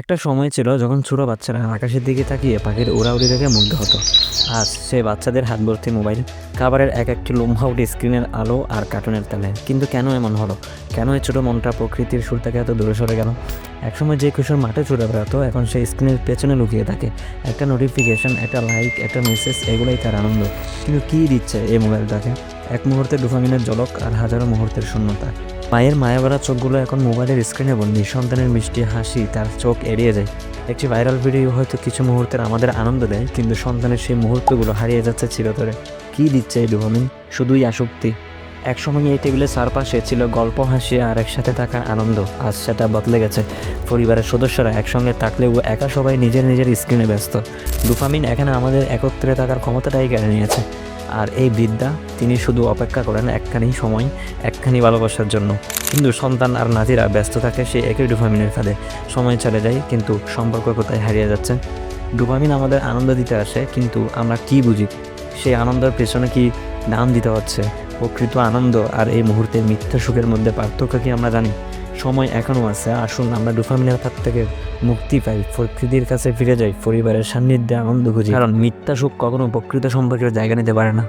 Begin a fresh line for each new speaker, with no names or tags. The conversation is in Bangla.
একটা সময় ছিল যখন ছোটো বাচ্চারা আকাশের দিকে তাকিয়ে পাখির উড়াউড়ি দেখে মুগ্ধ হতো। আজ সে বাচ্চাদের হাত ভর্তি মোবাইল, খাবারের এক একটি লম্বাউটি স্ক্রিনের আলো আর কার্টুনের তালে। কিন্তু কেন এমন হলো? কেন এই ছোটো মনটা প্রকৃতির সুর থেকে এত দূরে সরে গেল? একসময় যে কিশোর মাঠে ছুটে বেড়াতো, এখন সেই স্ক্রিনের পেছনে লুকিয়ে থাকে। একটা নোটিফিকেশন একটা লাইক একটা মেসেজ এগুলোই তার আনন্দ। কিন্তু কী দিচ্ছে এই মোবাইলটাকে? এক মুহূর্তে ডোফামিনের জলক আর হাজারো মুহূর্তের শূন্যতা। মায়ের মায়াভরা চোখগুলো এখন মোবাইলের স্ক্রিনে বন্দি সন্তানের মিষ্টি হাসি তার চোখ এড়িয়ে যায়। একটি ভাইরাল ভিডিও হয়তো কিছু মুহূর্তের আমাদের আনন্দ দেয়, কিন্তু সন্তানের সেই মুহূর্তগুলো হারিয়ে যাচ্ছে চিরতরে। কী দিচ্ছে এই ডোপামিন শুধুই আসক্তি। একসময় এই টেবিলের চারপাশে ছিল গল্প, হাসি আর একসাথে থাকার আনন্দ। আজ সেটা বদলে গেছে। পরিবারের সদস্যরা একসঙ্গে থাকলেও একা সবাই নিজের নিজের স্ক্রিনে ব্যস্ত। ডোপামিন এখানে আমাদের একত্রে থাকার ক্ষমতাটাই কেড়ে নিয়েছে। আর এই বিদ্যা তিনি শুধু অপেক্ষা করেন একখানি সময়, একখানি ভালোবাসার জন্য। কিন্তু সন্তান আর নাতিরা ব্যস্ত থাকে সেই একই ডোপামিনের ফাঁদে। সময় চলে যায়, কিন্তু সম্পর্ক কোথায় হারিয়ে যাচ্ছে? ডোপামিন আমাদের আনন্দ দিতে আসে, কিন্তু আমরা কি বুঝি? সেই আনন্দের পেছনে কি নাম দিতে হচ্ছে? প্রকৃত আনন্দ আর এই মুহূর্তে মিথ্যা সুখের মধ্যে পার্থক্য কি আমরা জানি? সময় এখনও আছে। আসুন, আমরা ডোপামিনের হাত থেকে মুক্তি পাই। প্রকৃতির কাছে ফিরে যাই, পরিবারের সান্নিধ্যে আনন্দ খুঁজি। কারণ মিথ্যা সুখ কখনো প্রকৃত সম্পর্কের জায়গা নিতে পারে না।